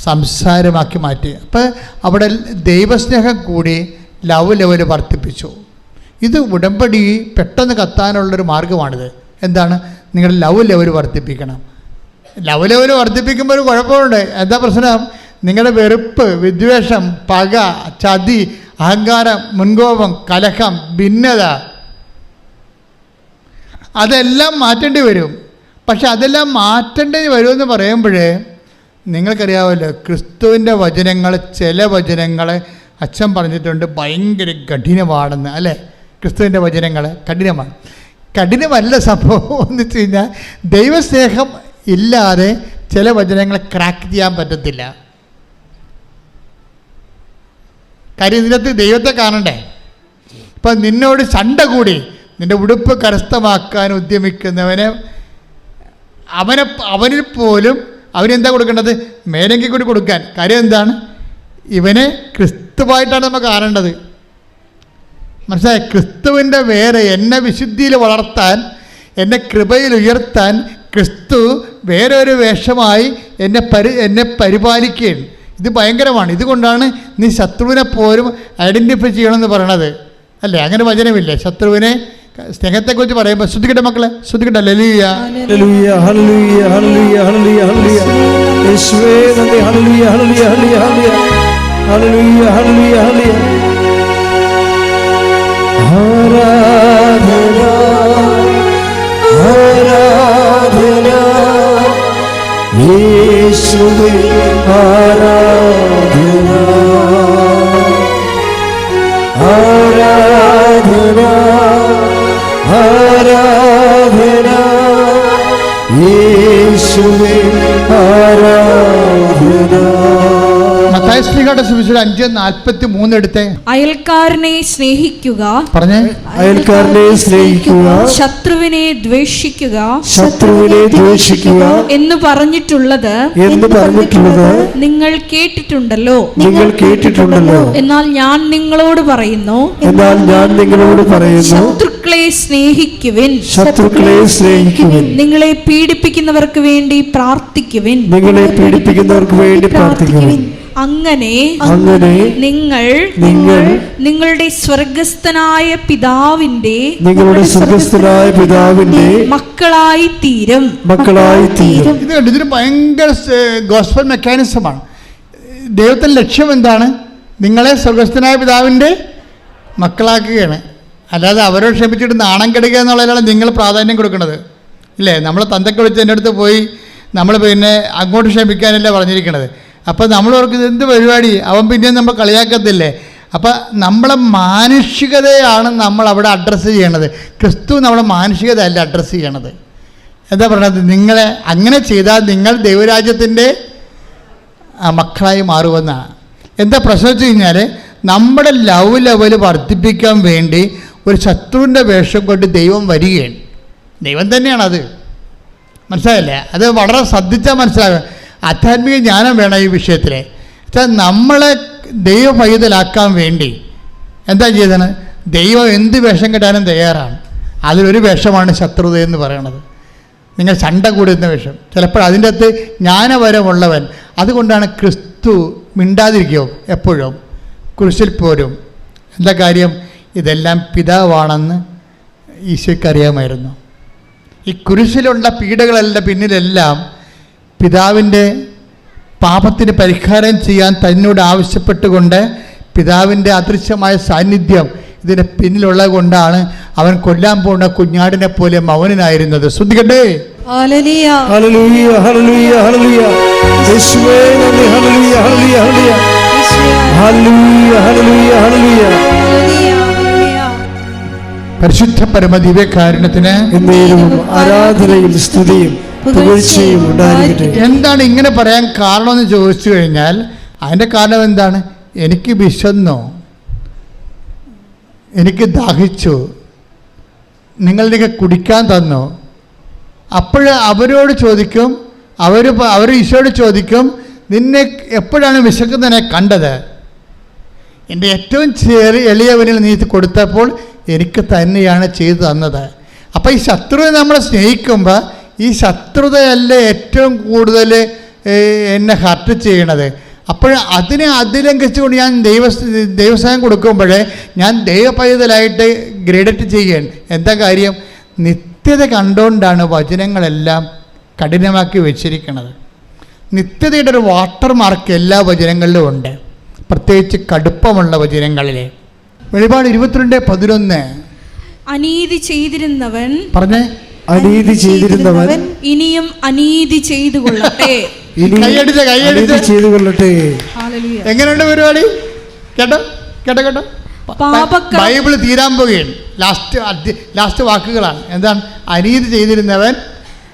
സംസാരമാക്കി മാറ്റി. അപ്പോൾ അവിടെ ദൈവസ്നേഹം കൂടി ലവ് ലെവൽ വർദ്ധിപ്പിച്ചു ഇത് ഉടമ്പടി പെട്ടെന്ന് കത്താനുള്ളൊരു മാർഗമാണിത് എന്താണ്? നിങ്ങളുടെ ലവ് ലെവൽ വർദ്ധിപ്പിക്കണം ലവ് ലെവൽ വർദ്ധിപ്പിക്കുമ്പോൾ ഒരു കുഴപ്പമുണ്ട്. എന്താ പ്രശ്നം? നിങ്ങളുടെ വെറുപ്പ് വിദ്വേഷം പക ചതി അഹങ്കാരം മുൻകോപം കലഹം ഭിന്നത അതെല്ലാം മാറ്റേണ്ടി വരും. പക്ഷെ അതെല്ലാം മാറ്റേണ്ടി വരുമെന്ന് പറയുമ്പോഴേ നിങ്ങൾക്കറിയാമല്ലോ ക്രിസ്തുവിന്റെ വചനങ്ങൾ ചില വചനങ്ങൾ അച്ഛൻ പറഞ്ഞിട്ടുണ്ട് ഭയങ്കര കഠിനമാണെന്ന് അല്ലേ? ക്രിസ്തുവിന്റെ വചനങ്ങൾ കഠിനമാണ്. കഠിനമല്ല സംഭവം എന്ന് വെച്ച് കഴിഞ്ഞാൽ ദൈവസ്നേഹം ഇല്ലാതെ ചില വചനങ്ങളെ ക്രാക്ക് ചെയ്യാൻ പറ്റത്തില്ല. കാര്യം ഇതിനകത്ത് ദൈവത്തെ കാണണ്ടേ? ഇപ്പം നിന്നോട് ചണ്ട കൂടി നിന്റെ ഉടുപ്പ് കരസ്ഥമാക്കാൻ ഉദ്യമിക്കുന്നവനെ അവനെ അവനിൽ പോലും അവനെന്താ കൊടുക്കേണ്ടത്? മേലെങ്കിൽ കൂടി കൊടുക്കാൻ. കാര്യം എന്താണ്? ഇവനെ ക്രിസ്തുവായിട്ടാണ് നമ്മൾ കാണേണ്ടത്. മനസ്സിലായ? ക്രിസ്തുവിന്റെ വേറെ എന്നെ വിശുദ്ധിയിൽ വളർത്താൻ എന്നെ കൃപയിൽ ഉയർത്താൻ ക്രിസ്തു വേറെ ഒരു വേഷമായി എന്നെ പരി എന്നെ പരിപാലിക്കുകയാണ്. ഇത് ഭയങ്കരമാണ്. ഇതുകൊണ്ടാണ് നീ ശത്രുവിനെ പോലും ഐഡന്റിഫൈ ചെയ്യണമെന്ന് പറയണത്. അല്ലേ? അങ്ങനെ വചനമില്ലേ? ശത്രുവിനെ സ്നേഹത്തെക്കുറിച്ച് പറയുമ്പോൾ ശ്രദ്ധിക്കട്ടെ മക്കളെ? ശ്രദ്ധിക്കട്ടെ. ലലിയ
ഹല്ലേലൂയ ഹല്ലേലൂയ ഹല്ലേലൂയ ആരാധന ആരാധന യേശുവേ ആരാധന ആരാധന ആരാധന യേശുവേ ആരാധന
മത്തായ ശ്രീകളുടെ സുവിശേഷം അഞ്ച് നാൽപ്പത്തി മൂന്ന് എടുത്തേ.
അയൽക്കാരനെ സ്നേഹിക്കുക.
പറഞ്ഞേ?
അയൽക്കാരനെ സ്നേഹിക്കുക.
ശത്രുവിനെ ദ്വേഷിക്കുക.
ശത്രുവിനെ ദ്വേഷിക്കുക.
എന്ന് പറഞ്ഞിട്ടുള്ളത്
എന്ന് പറഞ്ഞിട്ടുള്ളത്
നിങ്ങൾ കേട്ടിട്ടുണ്ടല്ലോ.
നിങ്ങൾ കേട്ടിട്ടുണ്ടല്ലോ.
എന്നാൽ ഞാൻ നിങ്ങളോട് പറയുന്നു.
എന്നാൽ ഞാൻ നിങ്ങളോട് പറയുന്നു.
ശത്രുക്കളെ സ്നേഹിക്കുവിൻ.
ശത്രുക്കളെ സ്നേഹിക്കുവിൻ.
നിങ്ങളെ പീഡിപ്പിക്കുന്നവർക്ക് വേണ്ടി പ്രാർത്ഥിക്കുവിൻ.
നിങ്ങളെ പീഡിപ്പിക്കുന്നവർക്ക് വേണ്ടി പ്രാർത്ഥിക്കുവിൻ.
അങ്ങനെ
അങ്ങനെ
നിങ്ങൾ
നിങ്ങൾ
നിങ്ങളുടെ
സ്വർഗസ്ഥനായ പിതാവിന്റെ
നിങ്ങളുടെ സ്വർഗസ്ഥനായ പിതാവിന്റെ
മക്കളായി തീരും.
മക്കളായി തീരും.
ഇത് കണ്ടു ഇതിന് ഭയങ്കര ഗോസ്പൽ മെക്കാനിസമാണ് ദൈവത്തിന്റെ ലക്ഷ്യം എന്താണ്? നിങ്ങളെ സ്വർഗസ്ഥനായ പിതാവിന്റെ മക്കളാക്കുകയാണ്. അല്ലാതെ അവരെ ക്ഷമിച്ചിട്ട് നാണം കെടുക്കുക എന്നുള്ളതിലാണ് നിങ്ങൾ പ്രാധാന്യം കൊടുക്കുന്നത്. ഇല്ലേ? നമ്മൾ തന്തയ്ക്ക് വിളിച്ച് എന്റെ അടുത്ത് പോയി നമ്മൾ പിന്നെ അങ്ങോട്ട് ക്ഷമിക്കാനല്ലേ പറഞ്ഞിരിക്കണത്. അപ്പോൾ നമ്മൾ ഓർക്ക് ഇത് എന്ത് പരിപാടി? അവൻ പിന്നെയും നമ്മൾ കളിയാക്കത്തില്ലേ? അപ്പോൾ നമ്മളെ മാനുഷികതയാണ് നമ്മൾ അവിടെ അഡ്രസ്സ് ചെയ്യണത്. ക്രിസ്തു നമ്മളെ മാനുഷികത അല്ല അഡ്രസ്സ് ചെയ്യണത്. എന്താ പറയണത്? നിങ്ങളെ അങ്ങനെ ചെയ്താൽ നിങ്ങൾ ദൈവരാജ്യത്തിന്റെ മക്കളായി മാറുമെന്നാണ്. എന്താ പ്രശ്നം വെച്ച് കഴിഞ്ഞാൽ നമ്മുടെ ലവ് ലെവൽ വർദ്ധിപ്പിക്കാൻ വേണ്ടി ഒരു ശത്രുവിന്റെ വേഷം കൊണ്ട് ദൈവം വരികയാണ്. ദൈവം തന്നെയാണത്. മനസ്സിലായില്ലേ? അത് വളരെ ശ്രദ്ധിച്ചാൽ മനസ്സിലാകും. ആധ്യാത്മിക ജ്ഞാനം വേണം ഈ വിഷയത്തിൽ നമ്മളെ ദൈവ പൈതലാക്കാൻ വേണ്ടി എന്താ ചെയ്തത്? ദൈവം എന്ത് വേഷം കെട്ടാനും തയ്യാറാണ്. അതിലൊരു വേഷമാണ് ശത്രുത എന്ന് പറയണത്. നിങ്ങൾ ചണ്ട കൂടുന്ന വേഷം. ചിലപ്പോൾ അതിന്റെ അകത്ത് ജ്ഞാനപരമുള്ളവൻ. അതുകൊണ്ടാണ് ക്രിസ്തു മിണ്ടാതിരിക്കുകയോ എപ്പോഴും? കുരിശിൽ പോരും. എന്താ കാര്യം? ഇതെല്ലാം പിതാവാണെന്ന് ഈശോയ്ക്ക് അറിയാമായിരുന്നു. ഈ കുരിശിലുള്ള പീഡകളെല്ലാം പിന്നിലെല്ലാം പിതാവിന്റെ പാപത്തിന് പരിഹാരം ചെയ്യാൻ തന്നോട് ആവശ്യപ്പെട്ടുകൊണ്ട് പിതാവിന്റെ അദൃശ്യമായ സാന്നിധ്യം ഇതിന് പിന്നിലുള്ളത് കൊണ്ടാണ് അവൻ കൊല്ലാൻ പോകുന്ന കുഞ്ഞാടിനെ പോലെ മൗനനായിരുന്നത്. ശ്രദ്ധിക്കട്ടെ?
ഹല്ലേലൂയ.
ഹല്ലേലൂയ ഹല്ലേലൂയ ഹല്ലേലൂയ. യേശുവേ നന്ദി. ഹല്ലേലൂയ hallelujah hallelujah. Hallelujah hallelujah
hallelujah, ഹല്ലേലൂയ.
പരിശുദ്ധ പരമദിവ്യകാരുണ്യത്തിന്
എന്നേരും ആരാധനയും സ്തുതിയും പുകഴ്ചയും ഉണ്ടായിരിക്കട്ടെ.
എന്താണ് ഇങ്ങനെ പറയാൻ കാരണം എന്ന് ചോദിച്ചു കഴിഞ്ഞാൽ അതിന്റെ കാരണം എന്താണ്? എനിക്ക് വിശന്നോ. എനിക്ക് ദാഹിച്ചു. നിങ്ങൾ എനിക്ക് കുടിക്കാൻ തന്നോ. അപ്പോൾ അവരോട് ചോദിക്കും അവർ അവർ ഈശോയോട് ചോദിക്കും നിന്നെ എപ്പോഴാണ് വിശക്കുന്നതിനെ കണ്ടത്? എന്റെ ഏറ്റവും ചെറിയ എളിയവനിൽ നീ ഇത് കൊടുത്തപ്പോൾ എനിക്ക് തന്നെയാണ് ചെയ്തു തന്നത്. അപ്പോൾ ഈ ശത്രുവിനെ നമ്മളെ സ്നേഹിക്കുമ്പോൾ ഈ ശത്രുതയല്ല ഏറ്റവും കൂടുതൽ എന്നെ ഹർട്ട് ചെയ്യണത്? അപ്പോൾ അതിനെ അതിലംഘിച്ചുകൊണ്ട് ഞാൻ ദൈവ ദൈവസ്ഥാനം കൊടുക്കുമ്പോഴേ ഞാൻ ദൈവപൈതലായിട്ട് ഗ്രേഡറ്റ് ചെയ്യണം എന്താ കാര്യം? നിത്യത കണ്ടുകൊണ്ടാണ് വചനങ്ങളെല്ലാം കഠിനമാക്കി വെച്ചിരിക്കുന്നത് നിത്യതയുടെ ഒരു വാട്ടർമാർക്ക് എല്ലാ വചനങ്ങളിലും ഉണ്ട്. പ്രത്യേകിച്ച് കടുപ്പമുള്ള വചനങ്ങളിൽ വെളിപാട് ഇരുപത്തിരണ്ട് പതിനൊന്ന്.
അനീതി ചെയ്തിരുന്നവൻ
പറഞ്ഞേ.
അനീതി ചെയ്തിരുന്നവൻ
ഇനിയും അനീതി ചെയ്തു കൊള്ളട്ടെ
കൈയടിച്ച്,
ചെയ്തു കൊള്ളട്ടെ.
എങ്ങനെയുണ്ട് പരിപാടി? കേട്ടോ? കേട്ടോ കേട്ടോ? ബൈബിൾ തീരാൻ പോകുകയാണ് ലാസ്റ്റ് ലാസ്റ്റ് വാക്കുകളാണ്. എന്താണ്? അനീതി ചെയ്തിരുന്നവൻ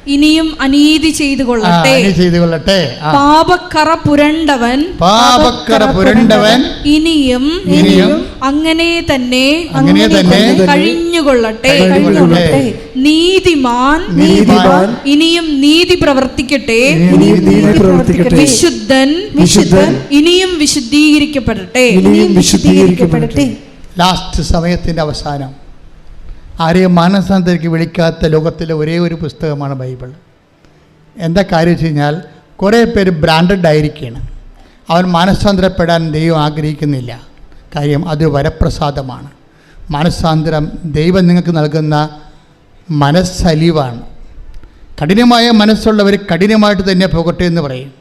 ഇനിയും അനീതി ചെയ്തു കൊള്ളട്ടെ
ചെയ്തു കൊള്ളട്ടെ.
പാപക്കറ പുരണ്ടവൻ.
പാപക്കറ പുരണ്ടവൻ.
ഇനിയും
ഇനിയും
അങ്ങനെ തന്നെ
അങ്ങനെ തന്നെ
കഴിഞ്ഞുകൊള്ളട്ടെ. നീതിമാൻ
നീതിമാൻ
ഇനിയും നീതി പ്രവർത്തിക്കട്ടെ. വിശുദ്ധൻ
വിശുദ്ധൻ
ഇനിയും വിശുദ്ധീകരിക്കപ്പെടട്ടെ.
ഇനിയും വിശുദ്ധീകരിക്കപ്പെടട്ടെ.
ലാസ്റ്റ് സമയത്തിന്റെ അവസാനം. ആരെയും മാനസാന്തരയ്ക്ക് വിളിക്കാത്ത ലോകത്തിലെ ഒരേ ഒരു പുസ്തകമാണ് ബൈബിൾ എന്താ കാര്യം വെച്ച് കഴിഞ്ഞാൽ കുറേ പേര് ബ്രാൻഡഡ് ആയിരിക്കുകയാണ് അവൻ മാനസാന്തരപ്പെടാൻ ദൈവം ആഗ്രഹിക്കുന്നില്ല. കാര്യം അത് വരപ്രസാദമാണ്. മാനസാന്തരം ദൈവം നിങ്ങൾക്ക് നൽകുന്ന മനസ്സലിവാണ്. കഠിനമായ മനസ്സുള്ളവർ കഠിനമായിട്ട് തന്നെ പോകട്ടെ എന്ന് പറയും.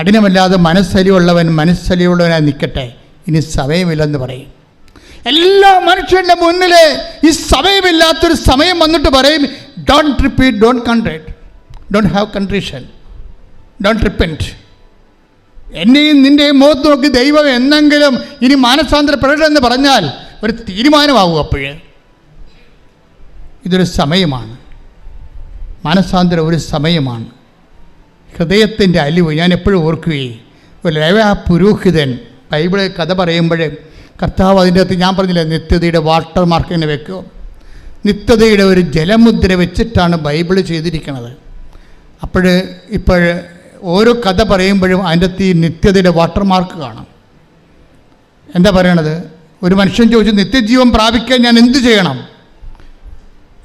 കഠിനമല്ലാതെ മനസ്സലിവുള്ളവൻ മനസ്സലിവുള്ളവനായി നിൽക്കട്ടെ. ഇനി സമയമില്ലെന്ന് പറയും. എല്ലാ മനുഷ്യരുടെ മുന്നിൽ ഈ സമയമില്ലാത്തൊരു സമയം വന്നിട്ട് പറയും don't repeat don't contrite don't have contrition don't repent എന്നെയും നിന്റെയും മുഖത്ത് നോക്കി ദൈവം എന്നെങ്കിലും ഇനി മാനസാന്തരപ്പെടണമെന്ന് പറഞ്ഞാൽ ഒരു തീരുമാനമാകും അപ്പോഴേ. ഇതൊരു സമയമാണ്. മാനസാന്തരം ഒരു സമയമാണ്. ഹൃദയത്തിന്റെ അലിവ് ഞാൻ എപ്പോഴും ഓർക്കുകയും ഒരു ലവ പുരോഹിതൻ ബൈബിളെ കഥ പറയുമ്പോൾ കർത്താവ് അതിന്റെ അകത്ത് ഞാൻ പറഞ്ഞില്ലേ നിത്യതയുടെ വാട്ടർ മാർക്ക് തന്നെ വെക്കുക. നിത്യതയുടെ ഒരു ജലമുദ്ര വെച്ചിട്ടാണ് ബൈബിൾ ചെയ്തിരിക്കുന്നത് അപ്പോൾ ഇപ്പോൾ ഓരോ കഥ പറയുമ്പോഴും അതിന്റെ അകത്ത് ഈ നിത്യതയുടെ വാട്ടർ മാർക്ക് കാണാം. എന്താ പറയണത്? ഒരു മനുഷ്യൻ ചോദിച്ചു നിത്യജീവൻ പ്രാപിക്കാൻ ഞാൻ എന്ത് ചെയ്യണം?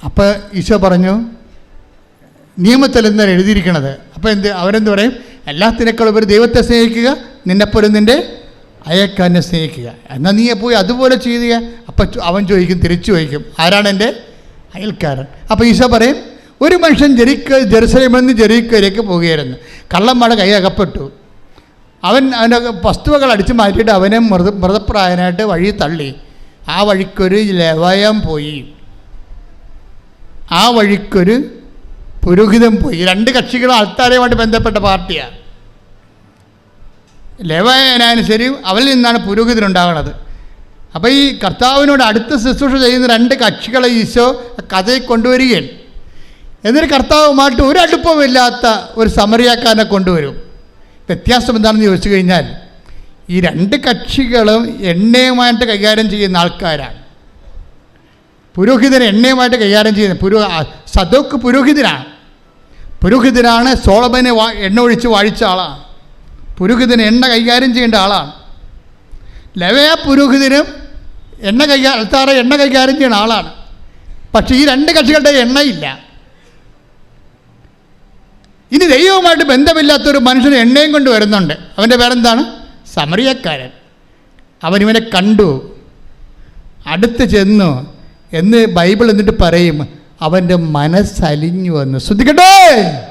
അപ്പോൾ ഈശോ പറഞ്ഞു നിയമത്തിൽ എന്താണ് എഴുതിയിരിക്കണത്? അപ്പോൾ എന്ത് അവരെന്ത് പറയും? എല്ലാത്തിനേക്കാളും ഒരു ദൈവത്തെ സ്നേഹിക്കുക നിന്നെപ്പോലും നിന്റെ അയക്കാരനെ സ്നേഹിക്കുക. എന്നാൽ നീ പോയി അതുപോലെ ചെയ്യുക? അപ്പം അവൻ ചോദിക്കും തിരിച്ചു ചോദിക്കും. ആരാണ് എന്റെ അയൽക്കാരൻ? അപ്പോൾ ഈശോ പറയും ഒരു മനുഷ്യൻ ജെറിക്ക ജെറുസലേമിൽ നിന്ന് ജെറിക്കയിലേക്ക് പോവുകയായിരുന്നു കള്ളന്മാരുടെ കൈ അകപ്പെട്ടു. അവൻ അവന്റെ വസ്തുവകൾ അടിച്ചു മാറ്റിയിട്ട് അവനെ മൃത മൃതപ്രായനായിട്ട് വഴി തള്ളി. ആ വഴിക്കൊരു ലവയം പോയി. ആ വഴിക്കൊരു പുരോഹിതം പോയി. രണ്ട് കക്ഷികളും അൾത്താരയുമായിട്ട് ബന്ധപ്പെട്ട പാർട്ടിയാണ് ശരി അവരിൽ നിന്നാണ് പുരോഹിതൻ ഉണ്ടാകുന്നത് അപ്പോൾ ഈ കർത്താവിനോട് അടുത്ത ശുശ്രൂഷ ചെയ്യുന്ന രണ്ട് കക്ഷികളെ ഈശോ കഥയിൽ കൊണ്ടുവരികയാണ്. എന്നിട്ട് കർത്താവുമായിട്ട് ഒരു അടുപ്പമില്ലാത്ത ഒരു സമറിയാക്കാരനെ കൊണ്ടുവരും. വ്യത്യാസം എന്താണെന്ന് ചോദിച്ചു കഴിഞ്ഞാൽ ഈ രണ്ട് കക്ഷികളും എണ്ണയുമായിട്ട് കൈകാര്യം ചെയ്യുന്ന ആൾക്കാരാണ്. പുരോഹിതൻ എണ്ണയുമായിട്ട് കൈകാര്യം ചെയ്യുന്ന പുരോ സദോക്ക് പുരോഹിതനാണ്. പുരോഹിതനാണ് സോളബനെ എണ്ണ ഒഴിച്ച് വാഴിച്ച ആളാണ്. പുരോഹിതന് എണ്ണ കൈകാര്യം ചെയ്യേണ്ട ആളാണ്. ലവയ പുരോഹിതനും എണ്ണ കൈകാ അൽത്താറ എണ്ണ കൈകാര്യം ചെയ്യുന്ന ആളാണ്. പക്ഷേ ഈ രണ്ട് കക്ഷികളുടെ എണ്ണയില്ല. ഇനി ദൈവവുമായിട്ട് ബന്ധമില്ലാത്തൊരു മനുഷ്യൻ എണ്ണയും കൊണ്ട് വരുന്നുണ്ട്. അവന്റെ പേരെന്താണ്? സമറിയക്കാരൻ. അവനിവനെ കണ്ടു. അടുത്ത് ചെന്നു. എന്ന് ബൈബിൾ എന്നിട്ട് പറയും അവന്റെ മനസ്സലിഞ്ഞു വന്നു. ശ്രദ്ധിക്കട്ടെ?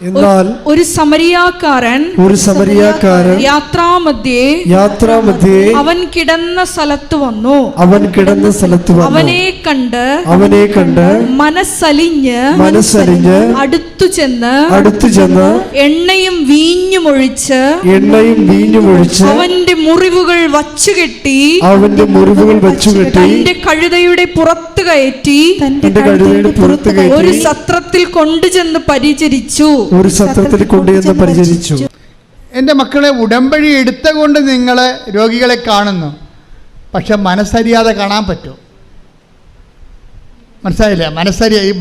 എന്നാൽ ഒരു സമരിയാക്കാരൻ
ഒരു സമരിയാക്കാരൻ
യാത്രാമധ്യേ
യാത്രാമധ്യേ
അവൻ കിടന്ന സ്ഥലത്ത് വന്നു.
അവൻ കിടന്ന സ്ഥലത്ത് വന്നു.
അവനെ കണ്ട്
അവനെ കണ്ട്
മനസ്സലിഞ്ഞ്
മനസ്സലിഞ്ഞ്
അടുത്തു ചെന്ന്
അടുത്തു ചെന്ന്
എണ്ണയും വീഞ്ഞും ഒഴിച്ച്
എണ്ണയും വീഞ്ഞും ഒഴിച്ച്
അവന്റെ മുറിവുകൾ വച്ചുകെട്ടി
അവന്റെ മുറിവുകൾ വച്ചുകെട്ടി
തന്റെ കഴുതയുടെ പുറത്ത് കയറ്റി
തന്റെ കഴുതയുടെ പുറത്ത്
ഒരു സത്രത്തിൽ കൊണ്ടുചെന്ന് പരിചരിച്ചു.
ഒരു സത്രത്തിൽ കൊണ്ടുചെന്ന് പരിചരിച്ചു.
എന്റെ മക്കളെ ഉടമ്പടി എടുത്തുകൊണ്ട് നിങ്ങൾ രോഗികളെ കാണുന്നു. പക്ഷെ മനസ്സറിയാതെ കാണാൻ പറ്റും. മനസ്സിലായില്ല? മനസ്സറിയ ഈ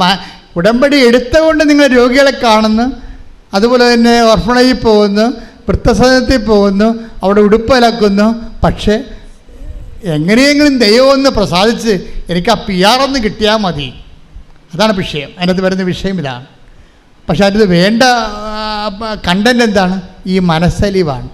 ഉടമ്പടി എടുത്തുകൊണ്ട് നിങ്ങൾ രോഗികളെ കാണുന്നു. അതുപോലെ തന്നെ ഓർഫണേജിൽ പോകുന്നു വൃത്തസദനത്തിൽ പോകുന്നു അവിടെ ഉടുപ്പലക്കുന്നു. പക്ഷേ എങ്ങനെയെങ്കിലും ദൈവമൊന്ന് പ്രസാദിച്ച് എനിക്ക് ആ പി ആർ ഒന്ന് കിട്ടിയാൽ മതി. അതാണ് വിഷയം. അതിനകത്ത് വരുന്ന വിഷയം ഇതാണ്. പക്ഷെ അതിന് വേണ്ട കണ്ടന്റ് എന്താണ്? ഈ മനസ്സലിവാണ്.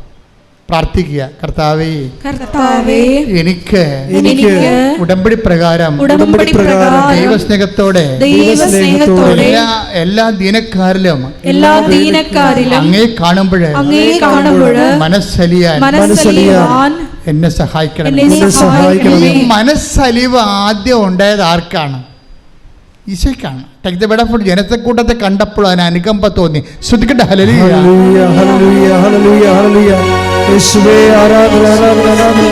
പ്രാർത്ഥിക്കുക. കർത്താവേ
കർത്താവേ
എനിക്ക്
എനിക്ക്
ഉടമ്പടി പ്രകാരം
ഉടമ്പടി പ്രകാരം
ദൈവസ്നേഹത്തോടെ
ദൈവസ്നേഹത്തോടെ
എല്ലാ എല്ലാ ദീനക്കാരിലും
എല്ലാ ദീനക്കാരിലും
അങ്ങേ കാണുമ്പോൾ
അങ്ങേ കാണുമ്പോൾ
മനസ്സലിയാൻ
മനസ്സലിയാൻ
എന്നെ സഹായിക്കണം
എന്നെ
സഹായിക്കണം
ഈ മനസ്സലിവ് ആദ്യം ഉണ്ടായത് ആർക്കാണ്? ഈശോയ്ക്കാണ്. ടേക്ക് ദ ബെഡ് ഫുഡ് ജനത്തെക്കൂട്ടത്തെ കണ്ടപ്പോൾ അതിന് അനുകമ്പ തോന്നി. ശ്രദ്ധിക്കട്ടെ ഹലലിയ
ആരാധന ആരാധന.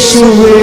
യേശുവേ